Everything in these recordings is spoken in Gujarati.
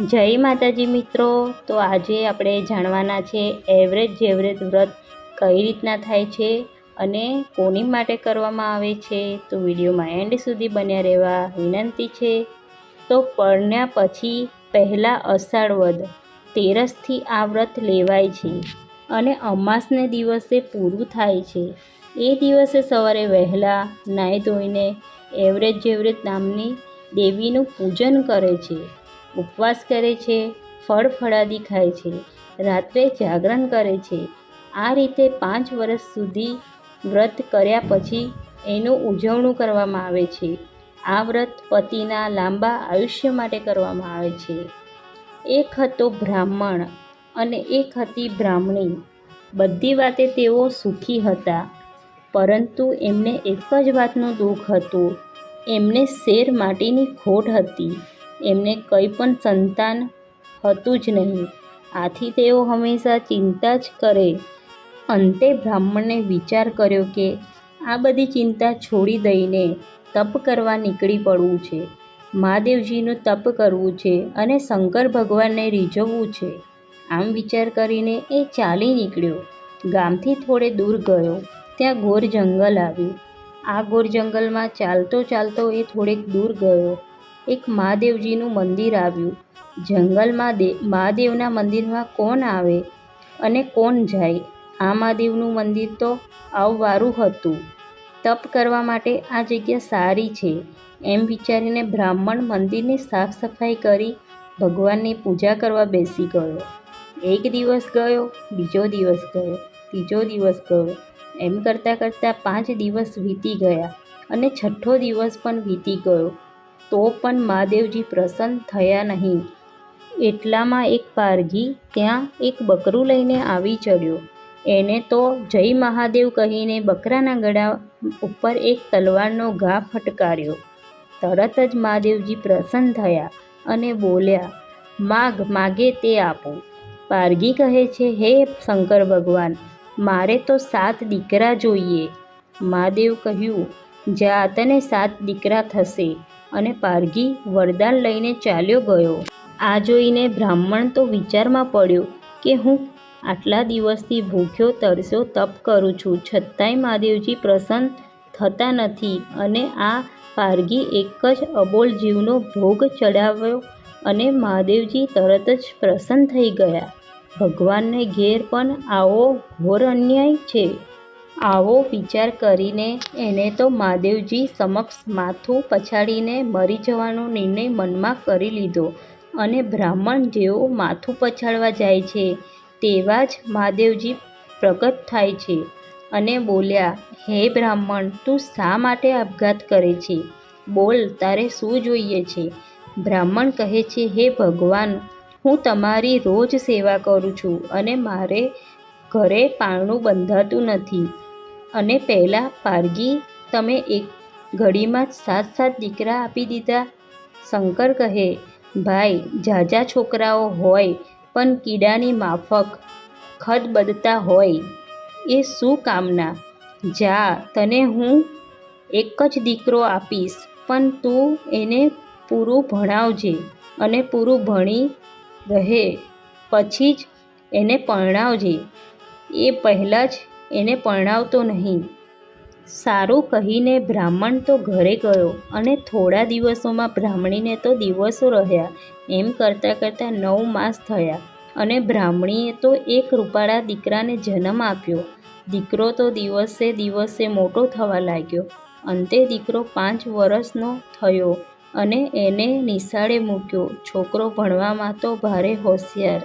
જય માતાજી મિત્રો. તો આજે આપણે જાણવાના છે એવરેજ જેવરેજ વ્રત કઈ રીતના થાય છે અને કોની માટે કરવામાં આવે છે. તો વિડીયોમાં એન્ડ સુધી બન્યા રહેવા વિનંતી છે. તો પરણ્યા પછી પહેલાં અષાઢ વદ, તેરસથી આ વ્રત લેવાય છે અને અમાસને દિવસે પૂરું થાય છે. એ દિવસે સવારે વહેલા નાહી ધોઈને એવરેજ જેવરેજ નામની દેવીનું પૂજન કરે છે. ઉપવાસ કરે છે, ફળ ફળાદી ખાય છે, રાત્રે જાગરણ કરે છે. આ રીતે પાંચ વર્ષ સુધી વ્રત કર્યા પછી એનું ઉજવણું કરવામાં આવે છે. આ વ્રત પતિના લાંબા આયુષ્ય માટે કરવામાં આવે છે. એક હતો બ્રાહ્મણ અને એક હતી બ્રાહ્મણી. બધી વાતે તેઓ સુખી હતા, પરંતુ એમને એક જ વાતનું દુઃખ હતું. એમને શેર માટીની ખોટ હતી. એમને કંઈ પણ સંતાન હતું જ નહીં. આથી તેઓ હંમેશા ચિંતા જ કરે. અંતે બ્રાહ્મણને વિચાર કર્યો કે આ બધી ચિંતા છોડી દઈને તપ કરવા નીકળી પડવું છે. મહાદેવજીનું તપ કરવું છે અને શંકર ભગવાનને રીઝવવું છે. આમ વિચાર કરીને એ ચાલી નીકળ્યો. ગામથી થોડે દૂર ગયો. ત્યાં ઘોર જંગલ આવ્યું. આ ઘોર જંગલમાં ચાલતો ચાલતો એ થોડેક દૂર ગયો. એક મહાદેવજીનું મંદિર આવ્યું. જંગલમાં દે, મહાદેવના મંદિરમાં કોણ આવે અને કોણ જાય? આ મહાદેવનું મંદિર તો આવવારું હતું. તપ કરવા માટે આ જગ્યા સારી છે. એમ વિચારીને બ્રાહ્મણ મંદિરની સાફ સફાઈ કરી ભગવાનની પૂજા કરવા બેસી ગયો. એક દિવસ ગયો, બીજો દિવસ ગયો, ત્રીજો દિવસ ગયો. એમ કરતાં કરતાં પાંચ દિવસ વીતી ગયા અને છઠ્ઠો દિવસ પણ વીતી ગયો. તો પણ મહાદેવજી પ્રસન્ન થયા નહીં. એટલામાં એક પારઘી ત્યાં એક બકરું લઈને આવી ચડ્યો. એને તો જય મહાદેવ કહીને બકરાના ગળા ઉપર એક તલવારનો ઘા ફટકાર્યો. તરત જ મહાદેવજી પ્રસન્ન થયા અને બોલ્યા, માગ, માગે તે આપો. પારઘી કહે છે, હે શંકર ભગવાન, મારે તો સાત દીકરા જોઈએ. મહાદેવ કહ્યું, જા, તને સાત દીકરા થશે. અને પારઘી વરદાન લઈને ચાલ્યો ગયો. આ જોઈને બ્રાહ્મણ તો વિચારમાં પડ્યો કે હું આટલા દિવસથી ભૂખ્યો, તરસ્યો, તપ કરું છું. છતાંય મહાદેવજી પ્રસન્ન થતા નથી અને આ પારગી એક જ અબોલ જીવનો ભોગ ચડાવ્યો અને મહાદેવજી તરત જ પ્રસન્ન થઈ ગયા. ભગવાનને ઘેર પણ આવો ઘોર અન્યાય છે. આવો વિચાર કરીને એને તો મહાદેવજી સમક્ષ માથું પછાડીને મરી જવાનો નિર્ણય મનમાં કરી લીધો અને બ્રાહ્મણ જેવો માથું પછાડવા જાય છે, તેવા જ મહાદેવજી પ્રગટ થાય છે અને બોલ્યા, હે બ્રાહ્મણ, તું શા માટે આપઘાત કરે છે? બોલ, તારે શું જોઈએ છે? બ્રાહ્મણ કહે છે, હે ભગવાન, હું તમારી રોજ સેવા કરું છું અને મારે ઘરે પારણું બંધાતું નથી. અને પહેલાં પારગી તમે એક ઘડીમાં જ સાત સાત દીકરા આપી દીધા. શંકર કહે, ભાઈ ઝાઝા છોકરાઓ હોય, પણ કીડાની માફક ખદબદતા હોય. એ શું કામના? જા, તને હું એક જ દીકરો આપીશ, પણ તું એને પૂરું ભણાવજે અને પૂરું ભણી રહે. પછી જ એને પરણાવજે. એ પહેલાં જ એને પરણાવતો નહીં. સારું કહીને બ્રાહ્મણ તો ઘરે ગયો અને થોડા દિવસોમાં બ્રાહ્મણીને તો દિવસો રહ્યા, એમ કરતાં કરતાં નવ માસ થયા અને બ્રાહ્મણીએ તો એક રૂપાળા દીકરાને જન્મ આપ્યો. દીકરો તો દિવસે દિવસે મોટો થવા લાગ્યો. અંતે દીકરો પાંચ વર્ષનો થયો અને એને નિશાળે મૂક્યો. છોકરો ભણવામાં તો ભારે હોશિયાર.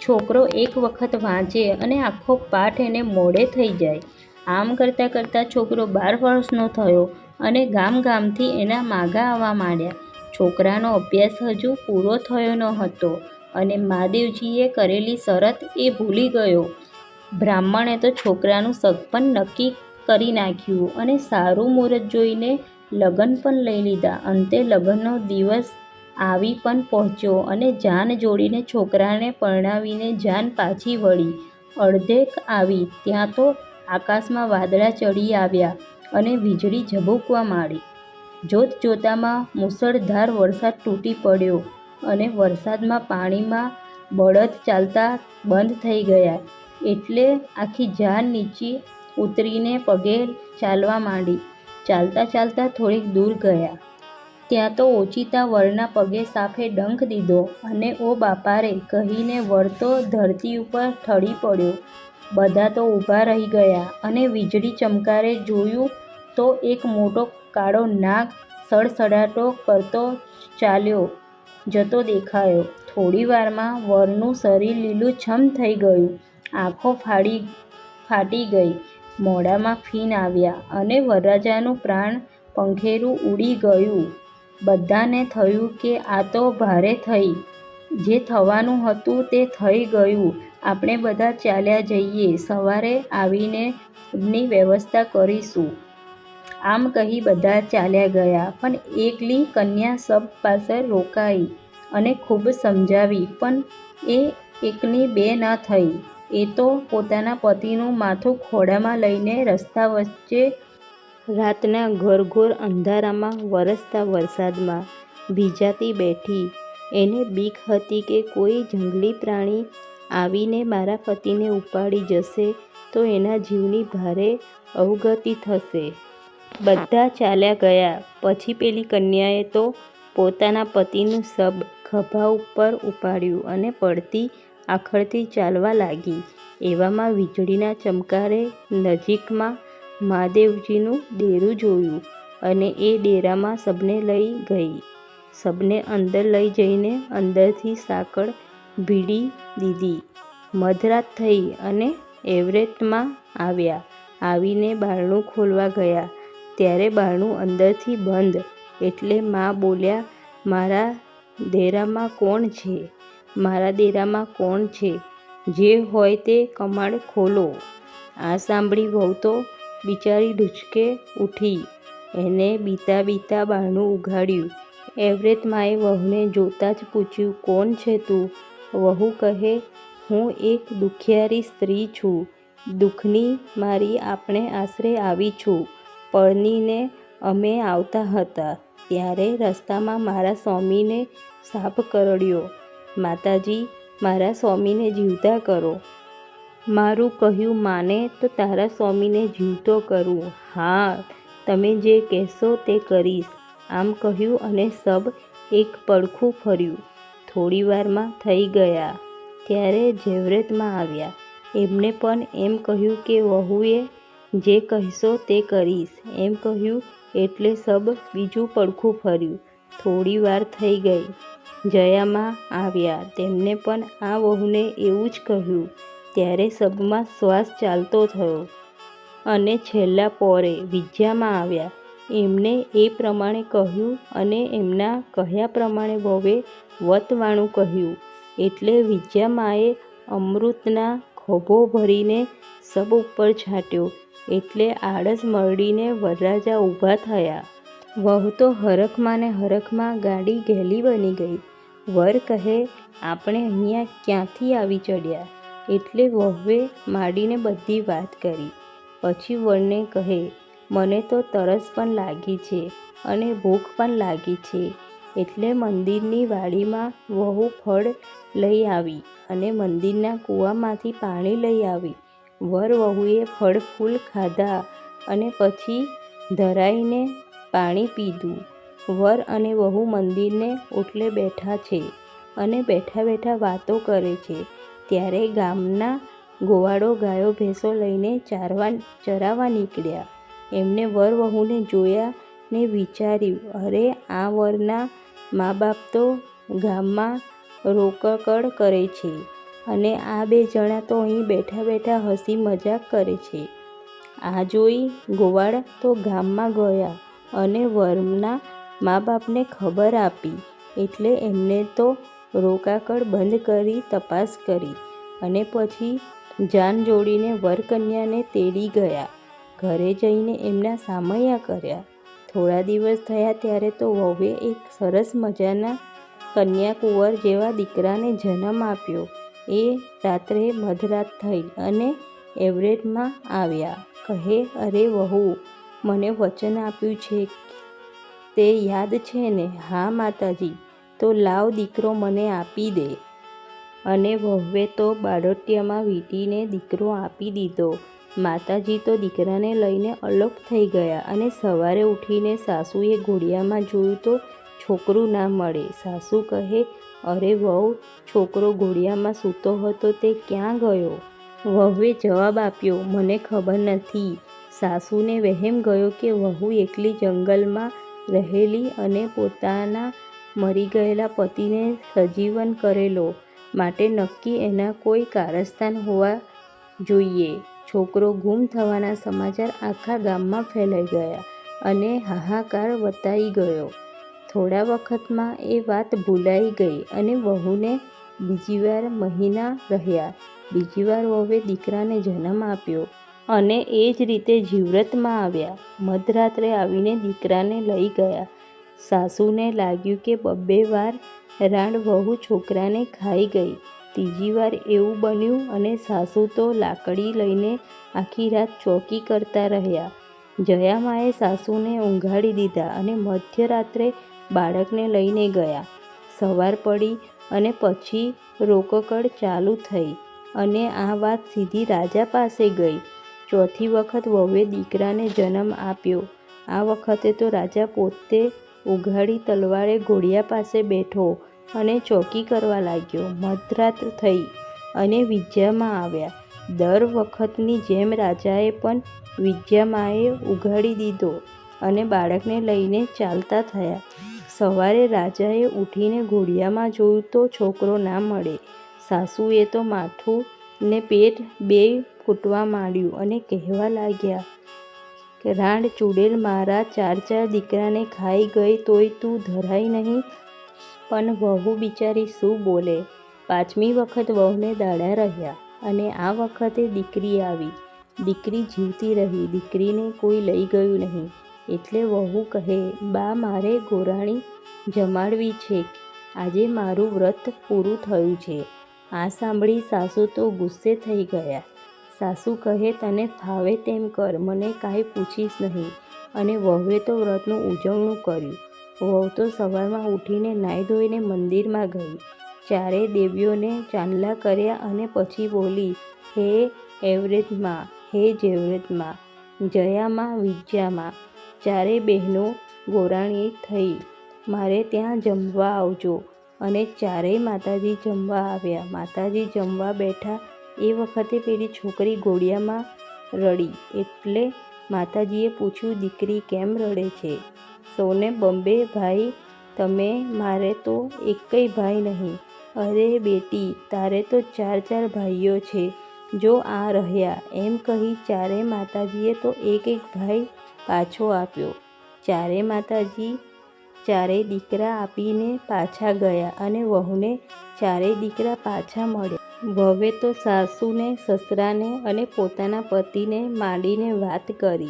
છોકરો એક વખત વાંચે અને આખો પાઠ એને મોડે થઈ જાય. આમ કરતાં કરતાં છોકરો બાર વર્ષનો થયો અને ગામ ગામથી એના માગા આવવા માંડ્યા. છોકરાનો અભ્યાસ હજુ પૂરો થયો ન હતો અને મહાદેવજીએ કરેલી શરત એ ભૂલી ગયો. બ્રાહ્મણે તો છોકરાનું સગપન નક્કી કરી નાખ્યું અને સારું મુહૂર્ત જોઈને લગ્ન પણ લઈ લીધા. અંતે લગ્નનો દિવસ આવી પણ પહોંચ્યો અને જાન જોડીને છોકરાને પરણાવીને જાન પાછી વળી અડધેક આવી, ત્યાં તો આકાશમાં વાદળા ચડી આવ્યા અને વીજળી ઝબૂકવા માંડી જોત જોતામાં મુસળધાર વરસાદ તૂટી પડ્યો અને વરસાદમાં પાણીમાં બળદ ચાલતા બંધ થઈ ગયા એટલે આખી જાન નીચે ઉતરીને પગે ચાલવા માંડી. ચાલતા ચાલતા થોડીક દૂર ગયા. ત્યાં તો ઓચિતા વરના પગે સાફે ડંખ દીધો અને ઓ બાપારે કહીને વર તો ધરતી ઉપર ઠળી પડ્યો. બધા તો ઊભા રહી ગયા અને વીજળી ચમકારે જોયું તો એક મોટો કાળો નાગ સડસડાટો કરતો ચાલ્યો જતો દેખાયો. થોડી વારમાં વરનું શરીર લીલુંછમ થઈ ગયું, આંખો ફાડી ફાટી ગઈ, મોઢામાં ફીન આવ્યા અને વરરાજાનું પ્રાણ પંખેરું ઉડી ગયું. બધાને થયું કે આ તો ભારે થઈ. જે થવાનું હતું તે થઈ ગયું આપણે બધા ચાલ્યા જઈએ સવારે આવીને ની વ્યવસ્થા કરીશું. આમ કહી બધા ચાલ્યા ગયા પણ એકલી કન્યા સબ પાસે રોકાઈ અને ખૂબ સમજાવી, પણ એ એકની બે ન થઈ. એ તો પોતાના પતિનું માથું ખોડામાં લઈને રસ્તા વચ્ચે રાતના ઘોરઘોર અંધારામાં વરસતા વરસાદમાં ભીજાતી બેઠી. એને બીક હતી કે કોઈ જંગલી પ્રાણી આવીને મારા પતિને ઉપાડી જશે તો એના જીવની ભારે અવગતિ થશે. બધા ચાલ્યા ગયા પછી પેલી કન્યાએ તો પોતાના પતિનું શબ ખભા ઉપર ઉપાડ્યું અને પડતી આખળથી ચાલવા લાગી. એવામાં વીજળીના ચમકારે નજીકમાં મહાદેવજીનું ડેરું જોયું અને એ ડેરામાં સબને લઈ ગઈ. સબને અંદર લઈ જઈને અંદરથી સાંકળ ભીડી દીધી. મધરાત થઈ અને એવરેસ્ટમાં આવ્યા. આવીને બારણું ખોલવા ગયા ત્યારે બારણું અંદરથી બંધ એટલે મા બોલ્યા, મારા દેરામાં કોણ છે? મારા દેરામાં કોણ છે? જે હોય તે કમાડ ખોલો. આ સાંભળી વહુ તો બિચારી ઢુચકે ઊઠી. એને બીતા બીતા બારણું ઉઘાડ્યું. એવરેત માએ વહુને જોતાં જ પૂછ્યું કોણ છે તું? વહુ કહે હું એક દુખિયારી સ્ત્રી છું. દુઃખની મારી આપણે આશરે આવી છું. પરણીને અમે આવતા હતા ત્યારે રસ્તામાં મારા સ્વામીને સાપ કરડ્યો. માતાજી, મારા સ્વામીને જીવતા કરો. મારું કહ્યું માને તો તારા સ્વામીને જીવતો કરું. હા, તમે જે કહેશો તે કરીશ. આમ કહ્યું અને સબ એક પડખું ફર્યું. થોડીવારમાં થઈ ગયા ત્યારે ઝેવરેતમાં આવ્યા. એમને પણ એમ કહ્યું કે વહુએ જે કહેશો તે કરીશ એમ કહ્યું એટલે સબ બીજું પડખું ફર્યું. થોડીવાર થઈ ગઈ. જયામાં આવ્યા તેમને પણ આ વહુને એવું જ કહ્યું. ત્યારે સબમાં શ્વાસ ચાલતો થયો. અને છેલ્લા પોરે વિજ્યામાં આવ્યા. એમને એ પ્રમાણે કહ્યું અને એમના કહ્યા પ્રમાણે વહુએ વતવાણું કહ્યું એટલે વિજ્યામાએ અમૃતના ખોભો ભરીને સબ ઉપર છાંટ્યો એટલે આળસ મરડીને વરરાજા ઊભા થયા. વહુ તો હરખમાં ને હરખમાં ગાડી ઘેલી બની ગઈ. વર કહે, આપણે અહીંયા ક્યાંથી આવી ચડ્યા? એટલે વહુએ માંડીને બધી વાત કરી. પછી વરને કહે, મને તો તરસ પણ લાગી છે અને ભૂખ પણ લાગી છે એટલે મંદિરની વાડીમાં વહુ ફળ લઈ આવી અને મંદિરના કૂવામાંથી પાણી લઈ આવી. વર વહુએ ફળ ફૂલ ખાધા અને પછી ધરાઈને પાણી પીધું. વર અને વહુ મંદિરને ઓટલે બેઠા છે અને બેઠા બેઠા વાતો કરે છે ત્યારે ગામના ગોવાળો ગાયો ભેંસો લઈને ચારવા ચરાવવા નીકળ્યા. એમણે વર વહુને જોયા ને વિચાર્યું, અરે, આ વરના મા બાપ તો ગામમાં રોકકળ કરે છે અને આ બે જણા તો અહીં બેઠા બેઠા હસી મજાક કરે છે. આ જોઈ ગોવાળ તો ગામમાં ગયા અને વરના મા બાપને ખબર આપી, એટલે એમણે તો રોકાકળ બંધ કરી તપાસ કરી અને પછી જાન જોડીને વરકન્યાને તેડી ગયા. ઘરે જઈને એમના સામૈયા કર્યા. થોડા દિવસ થયા ત્યારે તો વહુએ એક સરસ મજાના કન્યાકુંવર જેવા દીકરાને જન્મ આપ્યો. એ રાત્રે મધરાત થઈ અને એવરેટમાં આવ્યા. કહે અરે વહુ, મને વચન આપ્યું છે તે યાદ છે ને? હા માતાજી. તો લાવ દીકરો મને આપી દે. અને વહુએ તો બાળોટિયામાં વીંટીને દીકરો આપી દીધો. માતાજી તો દીકરાને લઈને અલોપ થઈ ગયા અને સવારે ઉઠીને સાસુએ ઘોડિયામાં જોયું તો છોકરું ના મળે. સાસુ કહે, અરે વહુ, છોકરો ઘોડિયામાં સૂતો હતો તે ક્યાં ગયો? વહુએ જવાબ આપ્યો, મને ખબર નથી. સાસુને વહેમ ગયો કે વહુ એકલી જંગલમાં રહેલી અને પોતાના મરી ગયેલા પતિને સજીવન કરેલો માટે નક્કી એના કોઈ કારસ્તાન હોવા જોઈએ. છોકરો ગુમ થવાના સમાચાર આખા ગામમાં ફેલાઈ ગયા અને હાહાકાર વતાઈ ગયો. થોડા વખતમાં એ વાત ભૂલાઈ ગઈ અને વહુને બીજી વાર મહિના રહ્યા. બીજી વાર વહુએ દીકરાને જન્મ આપ્યો અને એ જ રીતે જીવ્રતમાં આવ્યા. મધરાત્રે આવીને દીકરાને લઈ ગયા. સાસુને લાગ્યું કે બબ્બે વાર રાંડ વહુ છોકરાને ખાઈ ગઈ. ત્રીજી વાર એવું બન્યું અને સાસુ તો લાકડી લઈને આખી રાત ચોકી કરતા રહ્યા. જયામાએ સાસુને ઊંઘાડી દીધા અને મધ્યરાત્રે બાળકને લઈને ગયા. સવાર પડી અને પછી રોકકળ ચાલુ થઈ અને આ વાત સીધી રાજા પાસે ગઈ. ચોથી વખત વહુએ દીકરાને જન્મ આપ્યો. આ વખતે તો રાજા પોતે ઉઘાડી તલવારે ઘોડિયા પાસે બેઠો અને ચોકી કરવા લાગ્યો. મધરાત થઈ અને વિજ્યામાં આવ્યા. દર વખતની જેમ રાજાએ પણ વિજ્યામાએ ઉઘાડી દીધો અને બાળકને લઈને ચાલતા થયા. સવારે રાજાએ ઉઠીને ઘોડિયામાં જોયું તો છોકરો ના મળે. સાસુએ તો માથું ને પેટ બે ફૂટવા માંડ્યું અને કહેવા લાગ્યા કે રાંડ ચૂડેલ મારા ચાર ચાર દીકરાને ખાઈ ગઈ તોય તું ધરાઈ નહીં. પણ વહુ બિચારી શું બોલે? પાંચમી વખત વહુને દાડા રહ્યા અને આ વખતે દીકરી આવી. દીકરી જીવતી રહી, દીકરીને કોઈ લઈ ગયું નહીં. એટલે વહુ કહે, બા, મારે ગોરાણી જમાડવી છે. આજે મારું વ્રત પૂરું થયું છે. આ સાંભળી સાસુ તો ગુસ્સે થઈ ગયા. સાસુ કહે, તને ફાવે તેમ કર, મને કાંઈ પૂછીશ નહીં. અને વહુએ તો વ્રતનું ઉજવણું કર્યું. વહુ તો સવારમાં ઉઠીને નાહી ધોઈને મંદિરમાં ગઈ. ચારેય દેવીઓને ચાંદલા કર્યા અને પછી બોલી, હે એવરેજમાં હે જેવરેજમાં જયામાં, વિજયામાં ચારેય બહેનો ગોરાણી થઈ. મારે ત્યાં જમવા આવજો. અને ચારેય માતાજી જમવા આવ્યા. માતાજી જમવા બેઠા એ વખતે પેલી છોકરી ઘોડિયામાં રડી એટલે માતાજીએ પૂછ્યું, દીકરી કેમ રડે છે? સૌને બમ્બે ભાઈ, તમે મારે તો એકેય ભાઈ નહીં. અરે બેટી, તારે તો ચાર ચાર ભાઈઓ છે. જો આ રહ્યા. એમ કહી ચારે માતાજીએ તો એક એક ભાઈ પાછો આપ્યો. ચારે માતાજી ચારેય દીકરા આપીને પાછા ગયા અને વહુને ચારેય દીકરા પાછા મળ્યા. વહુએ તો સાસુને, સસરાને અને પોતાના પતિને માંડીને વાત કરી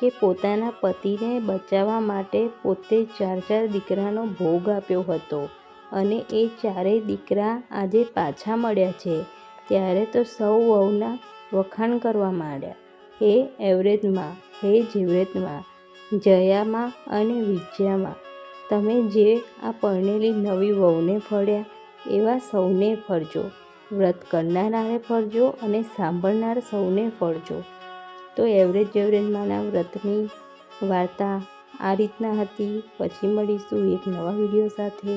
કે પોતાના પતિને બચાવવા માટે પોતે ચાર ચાર દીકરાનો ભોગ આપ્યો હતો અને એ ચારેય દીકરા આજે પાછા મળ્યા છે. ત્યારે તો સૌ વહુના વખાણ કરવા માંડ્યા. હે એવરેજમાં, હે જીવરેજમાં, જયામાં અને વિજયામાં, તમે જે આ પરણેલી નવી વહુને ફળ્યા એવા સૌને ફળજો. વ્રત કરનારાને ફળજો અને સાંભળનાર સૌને ફળજો તો એવરેજ જેવરેજમાંના વ્રતની વાર્તા આ રીતના હતી. પછી મળીશું એક નવા વીડિયો સાથે.